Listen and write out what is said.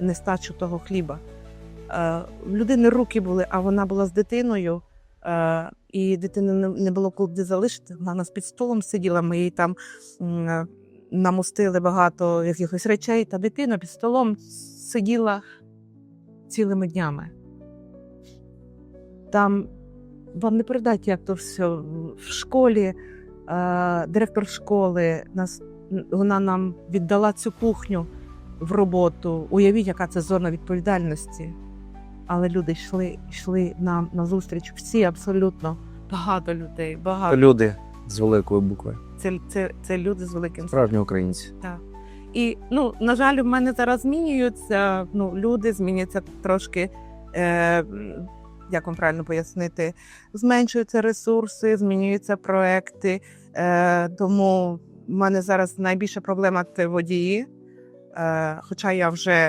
нестачу того хліба. Е, В людини руки були, а вона була з дитиною, е, і дитини не- було куди залишити. Вона нас під столом сиділа, ми їй там е, намостили багато якихось речей, та дитина під столом сиділа цілими днями. Там вам не передать, як то все в школі. Директор школи нас вона нам віддала цю кухню в роботу. Уявіть, яка це зона відповідальності. Але люди йшли, йшли нам на зустріч. Всі абсолютно багато людей. Багато Люди з великої букви. це, це, це люди з великим Справжні українці. і ну, на жаль, в мене зараз змінюються. Ну, люди змінюються трошки. Е, як вам правильно пояснити, зменшуються ресурси, змінюються проекти. Е, тому в мене зараз найбільша проблема це водії. Е, хоча я вже